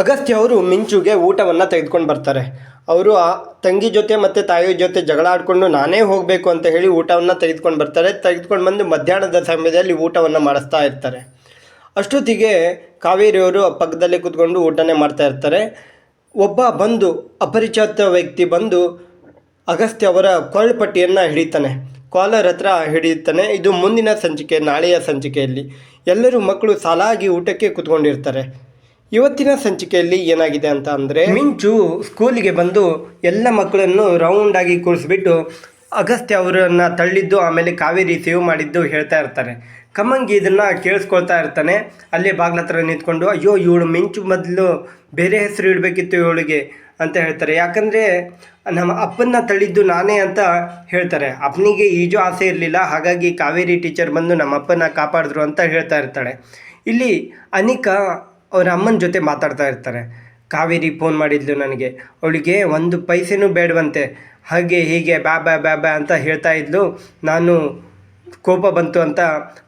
ಅಗಸ್ತ್ಯ ಅವರು ಮಿಂಚುಗೆ ಊಟವನ್ನು ತೆಗೆದುಕೊಂಡು ಬರ್ತಾರೆ. ಅವರು ಆ ತಂಗಿ ಜೊತೆ ಮತ್ತು ತಾಯಿ ಜೊತೆ ಜಗಳ ಆಡಿಕೊಂಡು ನಾನೇ ಹೋಗಬೇಕು ಅಂತ ಹೇಳಿ ಊಟವನ್ನು ತೆಗೆದುಕೊಂಡು ಬರ್ತಾರೆ. ತೆಗೆದುಕೊಂಡು ಬಂದು ಮಧ್ಯಾಹ್ನದ ಸಮಯದಲ್ಲಿ ಊಟವನ್ನು ಮಾಡಿಸ್ತಾ ಇರ್ತಾರೆ. ಅಷ್ಟೊತ್ತಿಗೆ ಕಾವೇರಿಯವರು ಪಕ್ಕದಲ್ಲೇ ಕೂತ್ಕೊಂಡು ಊಟನೇ ಮಾಡ್ತಾ ಇರ್ತಾರೆ. ಒಬ್ಬ ಬಂದು, ಅಪರಿಚಿತ ವ್ಯಕ್ತಿ ಬಂದು ಅಗಸ್ತ್ಯ ಅವರ ಕೊರಳುಪಟ್ಟಿಯನ್ನು ಹಿಡಿತಾನೆ. ಕಾಲರ್ ಹತ್ರ ಹಿಡಿಯುತ್ತಾನೆ ಇದು ಮುಂದಿನ ಸಂಚಿಕೆ, ನಾಳೆಯ ಸಂಚಿಕೆಯಲ್ಲಿ. ಎಲ್ಲರೂ ಮಕ್ಕಳು ಸಾಲಾಗಿ ಊಟಕ್ಕೆ ಕೂತ್ಕೊಂಡಿರ್ತಾರೆ. ಇವತ್ತಿನ ಸಂಚಿಕೆಯಲ್ಲಿ ಏನಾಗಿದೆ ಅಂತ ಅಂದರೆ ಮಿಂಚು ಸ್ಕೂಲಿಗೆ ಬಂದು ಎಲ್ಲ ಮಕ್ಕಳನ್ನು ರೌಂಡ್ ಆಗಿ ಕೂರಿಸ್ಬಿಟ್ಟು ಅಗಸ್ತ್ಯ ಅವರನ್ನು ತಳ್ಳಿದ್ದು, ಆಮೇಲೆ ಕಾವೇರಿ ಸೇವ್ ಮಾಡಿದ್ದು ಹೇಳ್ತಾ ಇರ್ತಾರೆ. ಕಮ್ಮಂಗಿ ಇದನ್ನು ಕೇಳಿಸ್ಕೊಳ್ತಾ ಇರ್ತಾನೆ. ಅಲ್ಲೇ ಬಾಗ್ಲ ಹತ್ರ ನಿಂತ್ಕೊಂಡು, ಅಯ್ಯೋ, ಇವಳು ಮಿಂಚು ಮೊದಲು ಬೇರೆ ಹೆಸರು ಇಡಬೇಕಿತ್ತು ಇವಳಿಗೆ, ಅಂತ ಹೇಳ್ತಾರೆ. ಯಾಕಂದರೆ ನಮ್ಮ ಅಪ್ಪನ್ನ ತಳ್ಳಿದ್ದು ನಾನೇ ಅಂತ ಹೇಳ್ತಾರೆ. ಅಪ್ಪನಿಗೆ ಈಜು ಆಸೆ ಇರಲಿಲ್ಲ, ಹಾಗಾಗಿ ಕಾವೇರಿ ಟೀಚರ್ ಬಂದು ನಮ್ಮ ಅಪ್ಪನ ಕಾಪಾಡಿದ್ರು ಅಂತ ಹೇಳ್ತಾ ಇರ್ತಾಳೆ. ಇಲ್ಲಿ ಅನಿಕಾ ಅವ್ರ ಅಮ್ಮನ ಜೊತೆ ಮಾತಾಡ್ತಾ ಇರ್ತಾರೆ. ಕಾವೇರಿ ಫೋನ್ ಮಾಡಿದ್ಲು ನನಗೆ. ಅವಳಿಗೆ ಒಂದು ಪೈಸೆನೂ ಬೇಡವಂತೆ. ಹಾಗೆ ಹೀಗೆ ಬ್ಯಾ ಬ್ಯಾ ಬ್ಯಾ ಬ್ಯಾ ಅಂತ ಹೇಳ್ತಾ ಇದ್ಲು. ನಾನು ಕೋಪ ಬಂತು ಅಂತ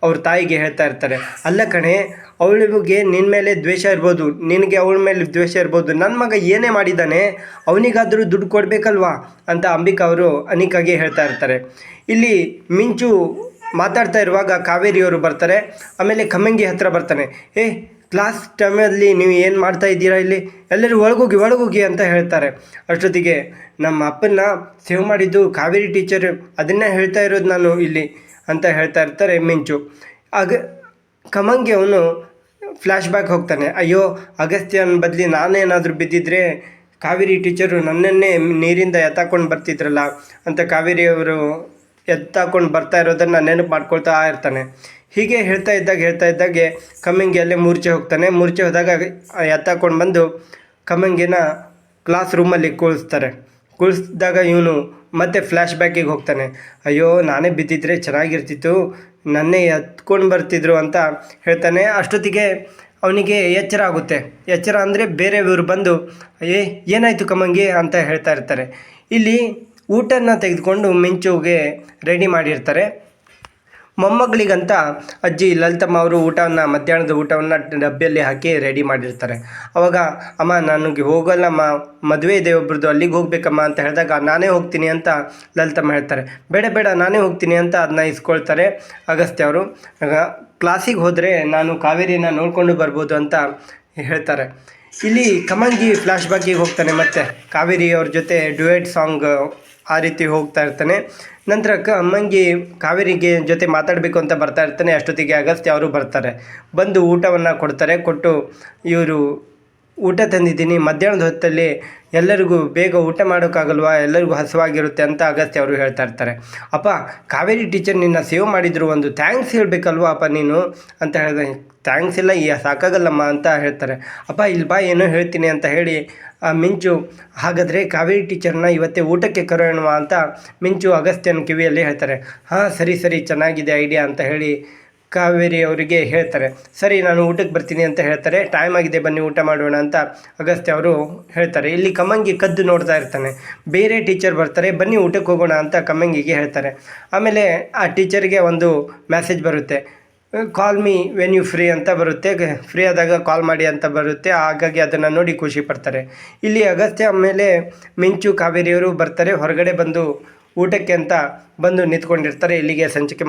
ಅವ್ರ ತಾಯಿಗೆ ಹೇಳ್ತಾ ಇರ್ತಾರೆ. ಅಲ್ಲ ಕಣೆ, ಅವಳಿಗೆ ನಿನ್ನ ಮೇಲೆ ದ್ವೇಷ ಇರ್ಬೋದು. ನಿನಗೆ ಅವಳ ಮೇಲೆ ದ್ವೇಷ ಇರ್ಬೋದು. ನನ್ನ ಮಗ ಏನೇ ಮಾಡಿದ್ದಾನೆ ಅವನಿಗಾದರೂ ದುಡ್ಡು ಕೊಡಬೇಕಲ್ವಾ ಅಂತ ಅಂಬಿಕಾ ಅವರು ಅನಿಕಾಗೆ ಹೇಳ್ತಾ ಇರ್ತಾರೆ. ಇಲ್ಲಿ ಮಿಂಚು ಮಾತಾಡ್ತಾ ಇರುವಾಗ ಕಾವೇರಿಯವರು ಬರ್ತಾರೆ. ಆಮೇಲೆ ಕಮ್ಮಂಗಿ ಹತ್ರ ಬರ್ತಾನೆ. ಏ ಕ್ಲಾಸ್ ಟೈಮಲ್ಲಿ ನೀವು ಏನು ಮಾಡ್ತಾ ಇದ್ದೀರಾ ಇಲ್ಲಿ? ಎಲ್ಲರೂ ಒಳಗೋಗಿ ಒಳಗೋಗಿ ಅಂತ ಹೇಳ್ತಾರೆ. ಅಷ್ಟೊತ್ತಿಗೆ ನಮ್ಮ ಅಪ್ಪನ್ನ ಸೇವ್ ಮಾಡಿದ್ದು ಕಾವೇರಿ ಟೀಚರ್ ಅದನ್ನೇ ಹೇಳ್ತಾ ಇರೋದು ನಾನು ಇಲ್ಲಿ ಅಂತ ಹೇಳ್ತಾ ಇರ್ತಾರೆ ಮಿಂಚು. ಆಗ ಕಮಂಗೆ ಅವನು ಫ್ಲ್ಯಾಶ್ ಬ್ಯಾಕ್ ಹೋಗ್ತಾನೆ. ಅಯ್ಯೋ, ಅಗಸ್ತ್ಯನ ಬದಲಿ ನಾನೇನಾದರೂ ಬಿದ್ದಿದ್ರೆ ಕಾವೇರಿ ಟೀಚರು ನನ್ನನ್ನೇ ನೀರಿಂದ ಎತ್ತಾಕೊಂಡು ಬರ್ತಿದ್ರಲ್ಲ ಅಂತ ಕಾವೇರಿಯವರು ಎತ್ತಾಕೊಂಡು ಬರ್ತಾ ಇರೋದನ್ನು ನೆನಪು ಮಾಡ್ಕೊಳ್ತಾ ಇರ್ತಾನೆ. ಹೀಗೆ ಹೇಳ್ತಾ ಇದ್ದಾಗ, ಹೇಳ್ತಾ ಇದ್ದಾಗೆ ಕಮ್ಮಂಗಿಯಲ್ಲೇ ಮೂರ್ಛೆ ಹೋಗ್ತಾನೆ. ಮೂರ್ಛೆ ಹೋದಾಗ ಎತ್ತಾಕೊಂಡು ಬಂದು ಕಮ್ಮಂಗಿನ ಕ್ಲಾಸ್ ರೂಮಲ್ಲಿ ಕೂಳಿಸ್ತಾರೆ ಕೂಳಿಸಿದಾಗ ಇವನು ಮತ್ತೆ ಫ್ಲ್ಯಾಶ್ ಬ್ಯಾಕಿಗೆ ಹೋಗ್ತಾನೆ. ಅಯ್ಯೋ, ನಾನೇ ಬಿದ್ದಿದ್ರೆ ಚೆನ್ನಾಗಿರ್ತಿತ್ತು, ನನ್ನೇ ಎತ್ಕೊಂಡು ಬರ್ತಿದ್ರು ಅಂತ ಹೇಳ್ತಾನೆ. ಅಷ್ಟೊತ್ತಿಗೆ ಅವನಿಗೆ ಎಚ್ಚರ ಆಗುತ್ತೆ. ಎಚ್ಚರ ಅಂದರೆ ಬೇರೆಯವರು ಬಂದು, ಏ, ಏನಾಯಿತು ಕಮ್ಮಂಗಿ ಅಂತ ಹೇಳ್ತಾ ಇರ್ತಾರೆ. ಇಲ್ಲಿ ಊಟನ ತೆಗೆದುಕೊಂಡು ಮಿಂಚುಗೆ ರೆಡಿ ಮಾಡಿರ್ತಾರೆ. ಮೊಮ್ಮಗಳಿಗಂತ ಅಜ್ಜಿ ಲಲಿತಮ್ಮ ಅವರು ಊಟವನ್ನು, ಮಧ್ಯಾಹ್ನದ ಊಟವನ್ನು ಡಬ್ಬಿಯಲ್ಲಿ ಹಾಕಿ ರೆಡಿ ಮಾಡಿರ್ತಾರೆ. ಅವಾಗ, ಅಮ್ಮ, ನನಗೆ ಹೋಗಲ್ಲಮ್ಮ. ಮದುವೆ ಇದೆ ಒಬ್ರದ್ದು, ಅಲ್ಲಿಗೆ ಹೋಗ್ಬೇಕಮ್ಮ ಅಂತ ಹೇಳಿದಾಗ, ನಾನೇ ಹೋಗ್ತೀನಿ ಅಂತ ಲಲಿತಮ್ಮ ಹೇಳ್ತಾರೆ. ಬೇಡ ಬೇಡ, ನಾನೇ ಹೋಗ್ತೀನಿ ಅಂತ ಅದನ್ನ ಇಸ್ಕೊಳ್ತಾರೆ ಅಗಸ್ತ್ಯ ಅವರು. ಕ್ಲಾಸಿಗೆ ಹೋದರೆ ನಾನು ಕಾವೇರಿನ ನೋಡಿಕೊಂಡು ಬರ್ಬೋದು ಅಂತ ಹೇಳ್ತಾರೆ. ಇಲ್ಲಿ ಕಮಂಗಿ ಫ್ಲ್ಯಾಶ್ ಬ್ಯಾಕಿಗೆ ಹೋಗ್ತಾನೆ ಮತ್ತೆ. ಕಾವೇರಿ ಅವ್ರ ಜೊತೆ ಡ್ಯುಯೆಟ್ ಸಾಂಗ್ ಆ ರೀತಿ ಹೋಗ್ತಾ ಇರ್ತಾನೆ. ನಂತರ ಅಮ್ಮಂಗಿ ಕಾವೇರಿಗೆ ಜೊತೆ ಮಾತಾಡಬೇಕು ಅಂತ ಬರ್ತಾ ಇರ್ತಾನೆ. ಅಷ್ಟೊತ್ತಿಗೆ ಅಗಸ್ತ್ಯ ಅವರು ಬರ್ತಾರೆ. ಬಂದು ಊಟವನ್ನು ಕೊಡ್ತಾರೆ. ಕೊಟ್ಟು ಇವರು ಊಟ ತಂದಿದ್ದೀನಿ. ಮಧ್ಯಾಹ್ನದ ಹೊತ್ತಲ್ಲಿ ಎಲ್ಲರಿಗೂ ಬೇಗ ಊಟ ಮಾಡೋಕ್ಕಾಗಲ್ವಾ? ಎಲ್ಲರಿಗೂ ಹಸುವಾಗಿರುತ್ತೆ ಅಂತ ಅಗಸ್ತ್ಯ ಅವರು ಹೇಳ್ತಾ ಇರ್ತಾರೆ. ಅಪ್ಪ, ಕಾವೇರಿ ಟೀಚರ್ ನಿನ್ನ ಸೇವ್ ಮಾಡಿದ್ರು ಒಂದು ಥ್ಯಾಂಕ್ಸ್ ಹೇಳಬೇಕಲ್ವಾ ಅಪ್ಪ ನೀನು? ಅಂತ ಹೇಳಿದೆ ಥ್ಯಾಂಕ್ಸ್ ಇಲ್ಲ, ಈ ಸಾಕಾಗಲ್ಲಮ್ಮ ಅಂತ ಹೇಳ್ತಾರೆ. ಅಪ್ಪ, ಇಲ್ಲಿ ಬಾ, ಏನೋ ಹೇಳ್ತೀನಿ ಅಂತ ಹೇಳಿ, ಆ, ಮಿಂಚು, ಹಾಗಾದರೆ ಕಾವೇರಿ ಟೀಚರ್ನ ಇವತ್ತೇ ಊಟಕ್ಕೆ ಕರೋಣವಾ ಅಂತ ಮಿಂಚು ಅಗಸ್ತ್ಯನ ಕಿವಿಯಲ್ಲಿ ಹೇಳ್ತಾರೆ. ಹಾಂ, ಸರಿ ಸರಿ, ಚೆನ್ನಾಗಿದೆ ಐಡಿಯಾ ಅಂತ ಹೇಳಿ ಕಾವೇರಿ ಅವರಿಗೆ ಹೇಳ್ತಾರೆ, ಸರಿ, ನಾನು ಊಟಕ್ಕೆ ಬರ್ತೀನಿ ಅಂತ ಹೇಳ್ತಾರೆ ಟೈಮ್ ಆಗಿದೆ, ಬನ್ನಿ, ಊಟ ಮಾಡೋಣ ಅಂತ ಅಗಸ್ತ್ಯ ಅವರು ಹೇಳ್ತಾರೆ. ಇಲ್ಲಿ ಕಮ್ಮಂಗಿ ಕದ್ದು ನೋಡ್ತಾ ಇರ್ತಾನೆ. ಬೇರೆ ಟೀಚರ್ ಬರ್ತಾರೆ, ಬನ್ನಿ, ಊಟಕ್ಕೆ ಹೋಗೋಣ ಅಂತ ಕಮ್ಮಂಗಿಗೆ ಹೇಳ್ತಾರೆ. ಆಮೇಲೆ ಆ ಟೀಚರ್ಗೆ ಒಂದು ಮೆಸೇಜ್ ಬರುತ್ತೆ. Call me when you free ಅಂತ ಬರುತ್ತೆ. ಫ್ರೀ ಆದಾಗ ಕಾಲ್ ಮಾಡಿ ಅಂತ ಬರುತ್ತೆ. ಹಾಗಾಗಿ ಅದನ್ನು ನೋಡಿ ಖುಷಿ ಪಡ್ತಾರೆ. ಇಲ್ಲಿ ಅಗಸ್ತ್ಯ ಆಮೇಲೆ ಮಿಂಚು ಕಾವೇರಿಯವರು ಬರ್ತಾರೆ. ಹೊರಗಡೆ ಬಂದು ಊಟಕ್ಕೆ ಅಂತ ಬಂದು ನಿಂತ್ಕೊಂಡಿರ್ತಾರೆ. ಇಲ್ಲಿಗೆ ಸಂಚಿಕೆ